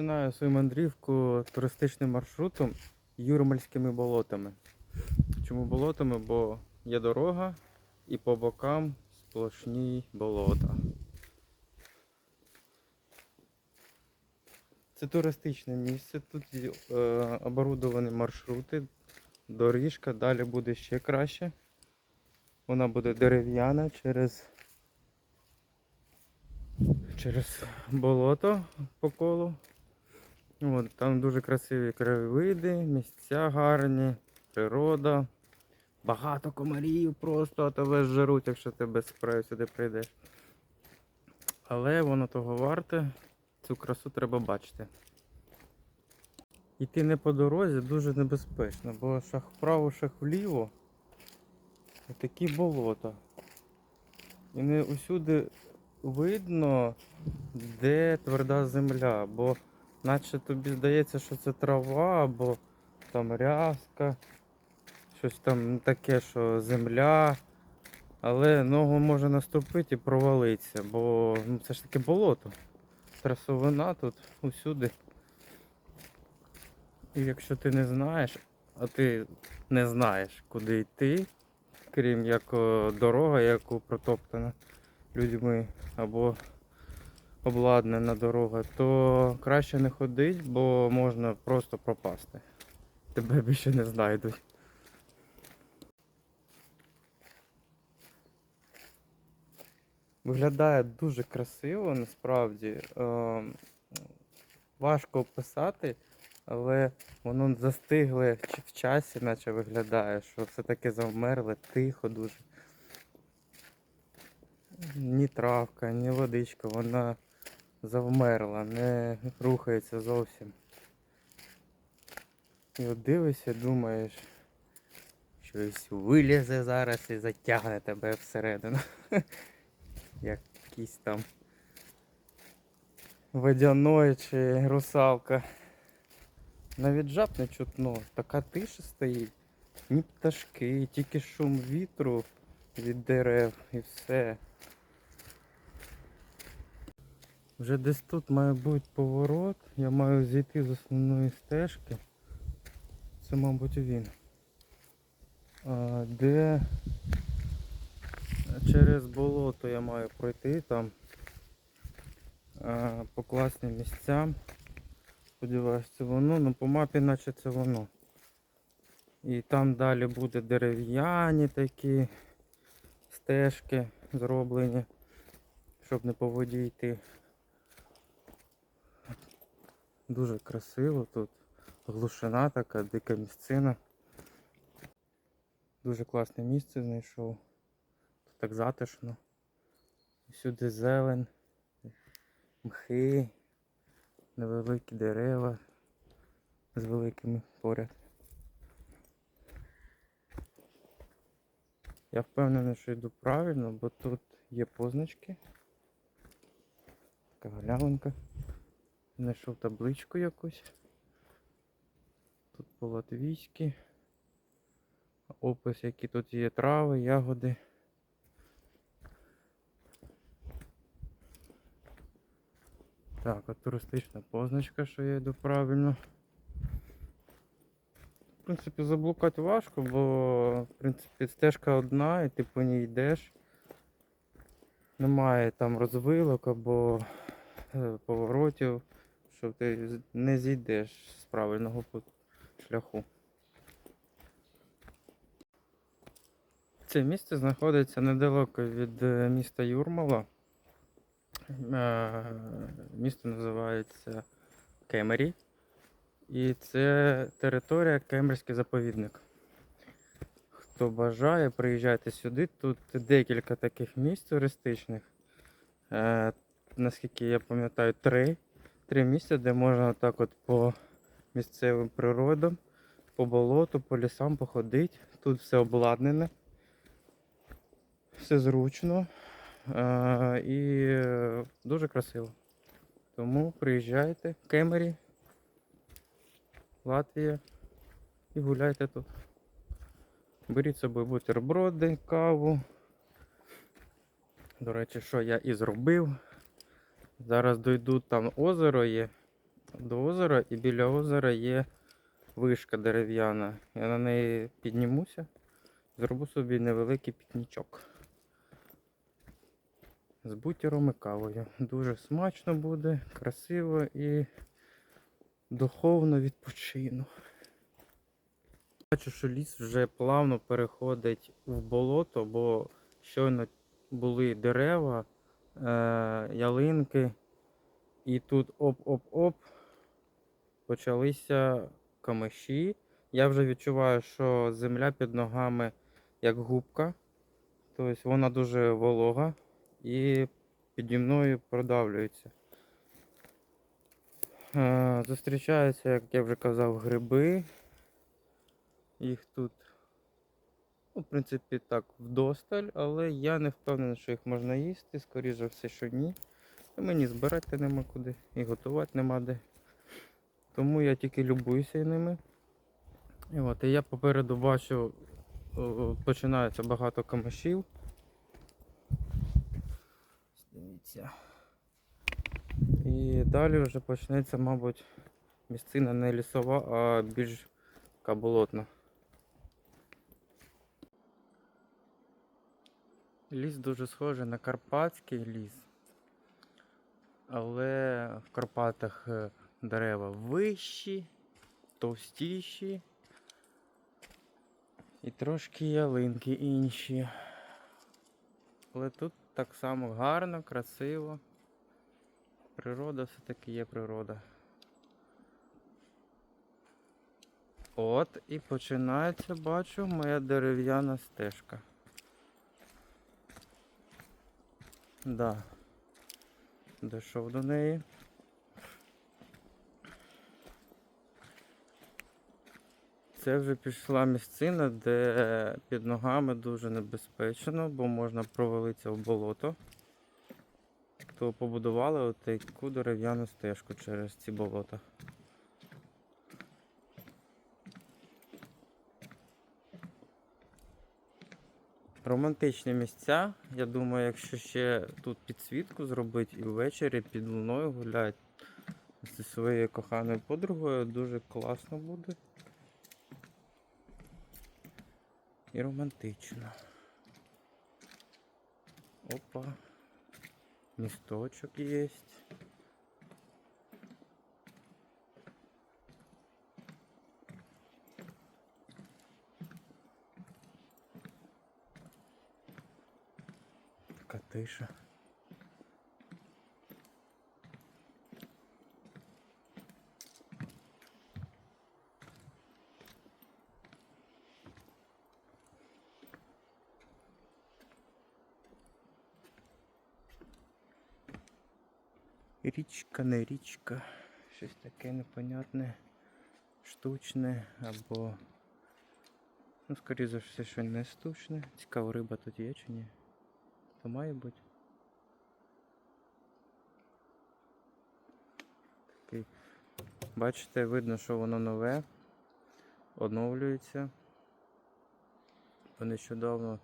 Починаю свою мандрівку туристичним маршрутом Юрмальськими болотами. Чому болотами? Бо є дорога і по бокам сплошні болота. Це туристичне місце. Тут е, оборудовані маршрути, доріжка, далі буде ще краще. Вона буде дерев'яна через, через болото по колу. От, там дуже красиві краєвиди, місця гарні, природа. Багато комарів просто, а тебе жируть, якщо ти без спрею сюди прийдеш. Але воно того варте, цю красу треба бачити. Йти не по дорозі дуже небезпечно, бо шах вправо, шах вліво. Такі болота. І не усюди видно, де тверда земля, бо наче тобі здається, що це трава або там рязка, щось там таке, що земля. Але ногу може наступити і провалитися, бо ну, це ж таки болото. Трасовина тут усюди. І якщо ти не знаєш, а ти не знаєш, куди йти, крім як дорога, яку протоптана людьми або обладнана дорога, то краще не ходить, бо можна просто пропасти. Тебе більше не знайдуть. Виглядає дуже красиво, насправді. Ем, важко описати, але воно застигле в часі, наче виглядає, що все таки завмерле, тихо дуже. Ні травка, ні водичка, вона завмерла, не рухається зовсім. І от дивишся, думаєш, щось вилізе зараз і затягне тебе всередину. Якийсь там водяной чи русалка. Навіть жаб не чутно, така тиша стоїть. Ні пташки, тільки шум вітру від дерев і все. Вже десь тут має бути поворот. Я маю зійти з основної стежки. Це, мабуть, він. Де через болото я маю пройти там по класним місцям. Сподіваюсь, це воно, ну по мапі наче це воно. І там далі буде дерев'яні такі стежки зроблені, щоб не по воді йти. Дуже красиво тут. Глушина така, дика місцина. Дуже класне місце знайшов. Тут так затишно. Всюди зелень, мхи, невеликі дерева з великими поряд. Я впевнений, що йду правильно, бо тут є позначки. Така галявинка. Знайшов табличку якусь. Тут по-латвійськи. Опис, які тут є трави, ягоди. Так, от туристична позначка, що я йду правильно. В принципі, заблукати важко, бо в принципі стежка одна і ти по ній йдеш. Немає там розвилок або е, поворотів, що ти не зійдеш з правильного шляху. Це місце знаходиться недалеко від е, міста Юрмала. Е, Місто називається Кемері. І це територія Кемерський заповідник. Хто бажає, приїжджайте сюди. Тут декілька таких місць туристичних. Е, наскільки я пам'ятаю, три. Три місця, де можна так от по місцевим природам, по болоту, по лісам походити. Тут все обладнане, все зручно е, і дуже красиво. Тому приїжджайте, Кемері, Латвія і гуляйте тут. Беріть з собою бутерброди, каву. До речі, що я і зробив. Зараз дойду, там озеро є. до озера, і біля озера є вишка дерев'яна. Я на неї піднімуся, зроблю собі невеликий пікнічок. З бутіром і кавою. Дуже смачно буде, красиво і духовно відпочину. Бачу, що ліс вже плавно переходить в болото, бо щойно були дерева, ялинки, і тут оп-оп-оп почалися камиші. Я вже відчуваю, що земля під ногами як губка, тобто вона дуже волога і піді мною продавлюється. Е, Зустрічаються, як я вже казав, гриби. Їх тут, в принципі, так, вдосталь, але я не впевнений, що їх можна їсти, скоріше все, що ні. Мені збирати нема куди і готувати нема де. Тому я тільки любуюся ними. І от, і я попереду бачу, починається багато камишів. Ось Дивіться. І далі вже почнеться, мабуть, місцина не лісова, а більш така болотна. Ліс дуже схожий на карпатський ліс, але в Карпатах е, дерева вищі, товстіші і трошки ялинки інші. Але тут так само гарно, красиво. Природа все-таки є природа. От і починається, бачу, моя дерев'яна стежка. Да. Дійшов до неї. Це вже пішла місцина, де під ногами дуже небезпечно, бо можна провалитися в болото. То побудували отаку дерев'яну стежку через ці болота. Романтичні місця. Я думаю, якщо ще тут підсвітку зробити і ввечері під луною гуляти зі своєю коханою подругою, дуже класно буде. І романтично. Опа. Місточок є. Така тиша. Річка, не річка, щось таке непонятне, штучне або, ну, скоріше за все, що не штучне. Цікаво, риба тут є чи ні? То має бути. Такий. Бачите, видно, що воно нове, оновлюється. Бо нещодавно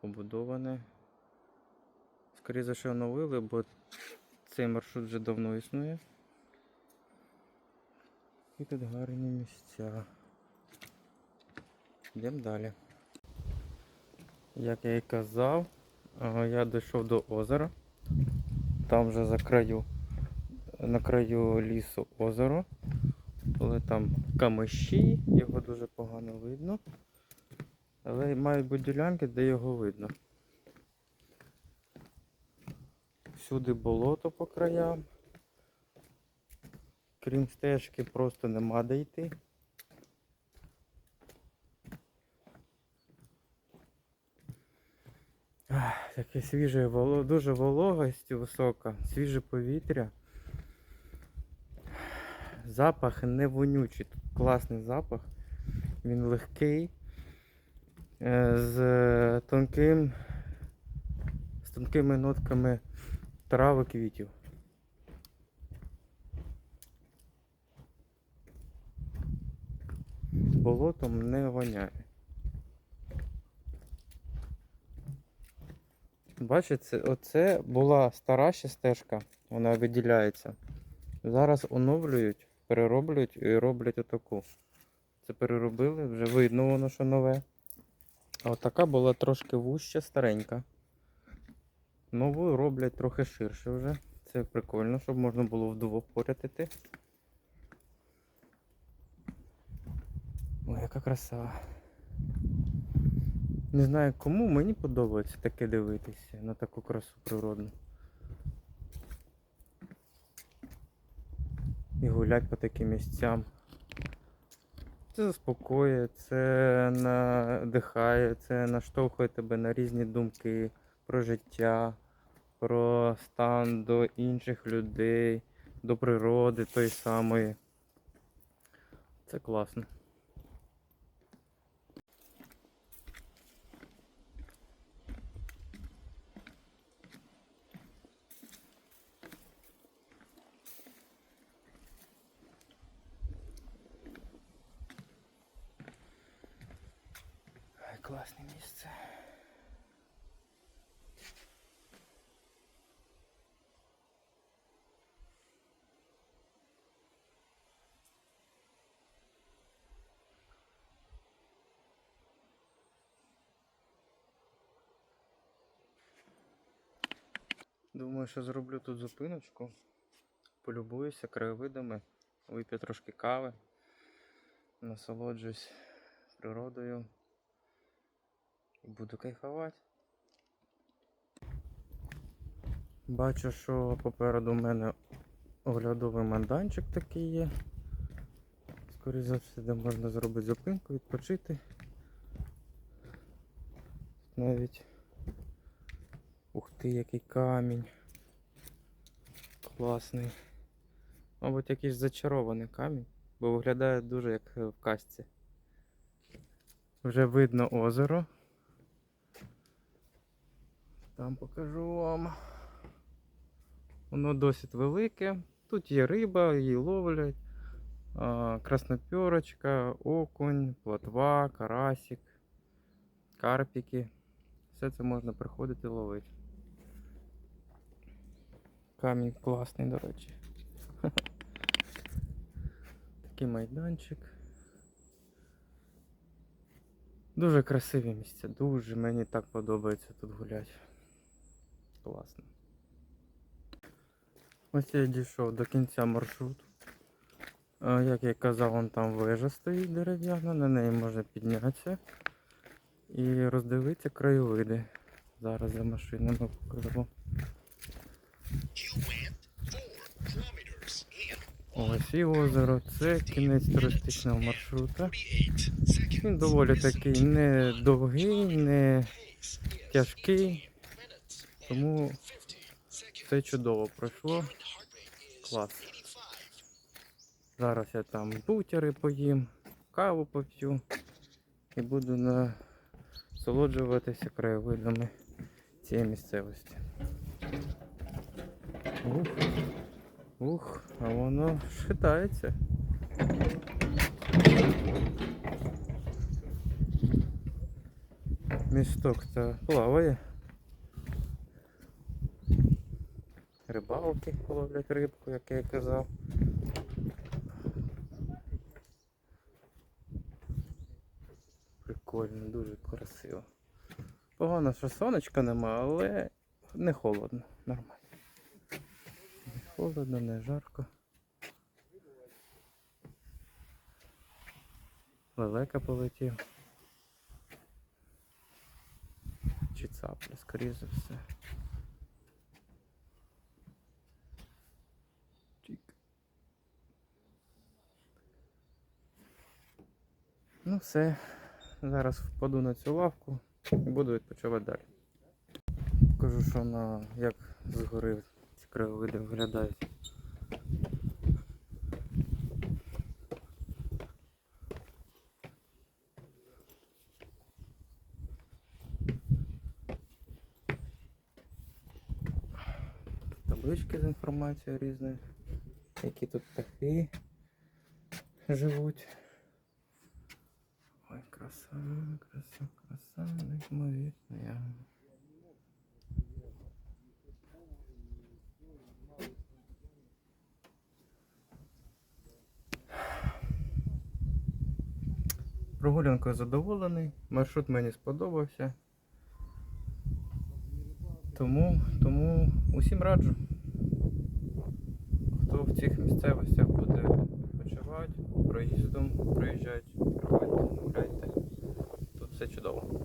побудоване. Скоріше за що оновили, бо цей маршрут вже давно існує. І тут гарні місця. Йдемо далі. Як я і казав, я дійшов до озера. Там вже за краю, на краю лісу озеро. Але там камиші, його дуже погано видно. Але мають бути ділянки, де його видно. Всюди болото по краям. Крім стежки, просто нема де йти. Таке свіже, воло- дуже вологость висока, свіже повітря. Запах не вонючий, тут класний запах. Він легкий, е, з тонким, з тонкими нотками трави квітів. Болотом не воняє. Бачите, оце була стара ще стежка, вона виділяється Зараз оновлюють, перероблюють і роблять отаку. Це переробили, вже видно воно, що нове. А отака була трошки вужча, старенька. Нову роблять трохи ширше вже. Це прикольно, щоб можна було вдвох поряд. Ой, яка краса. Не знаю кому, мені подобається таке дивитися на таку красу природну. І гулять по таким місцям. Це заспокоює, це надихає, це наштовхує тебе на різні думки про життя, про стан до інших людей, до природи той самої. Це класно. Класне місце. Думаю, що зроблю тут зупиночку. Полюбуюся краєвидами, вип'ю трошки кави, насолоджуюсь природою буду кайфувати. Бачу, що попереду в мене оглядовий манданчик такий є. Скоріше за все, де можна зробити зупинку, відпочити. Навіть ух ти, який камінь. Класний. Мабуть, якийсь зачарований камінь, бо виглядає дуже як е, в казці. Вже видно озеро. Там покажу вам. Воно досить велике. Тут є риба, її ловлять. А, Краснопьорочка, окунь, плотва, карасик, карпіки. Все це можна приходити ловити. Камінь класний, до речі. Такий майданчик. Дуже красиві місця, дуже мені так подобається тут гуляти. Класно. Ось я дійшов до кінця маршруту. Як я казав, вон там вежа стоїть дерев'яна, на неї можна піднятися і роздивитися краєвиди. Зараз за машинами покажу. Ось і озеро. Це кінець туристичного маршрута. Він доволі такий не довгий, не тяжкий, тому все чудово пройшло. Клас. Зараз я там бутери поїм, каву поп'ю і буду насолоджуватися краєвидами цієї місцевості. Ух, ух, а воно шитається. Місток то плаває. Рибалки ловлять рибку, як я казав. Прикольно, дуже красиво. Погано, що сонечка нема, але не холодно, нормально. Не холодно, не жарко. Лелека полетів. Чи цапля, скоріше за все. Ну все. Зараз впаду на цю лавку і буду відпочивати далі. Покажу, що на як згори ці краєвиди виглядають. Таблички з інформацією різною, які тут птахи живуть. Ой, красавик, красавик, красавик, неймовірно я. Прогулянкою задоволений, маршрут мені сподобався. Тому тому усім раджу, хто в цих місцевостях буде почувати, проїздом, проїжджайте все чудово.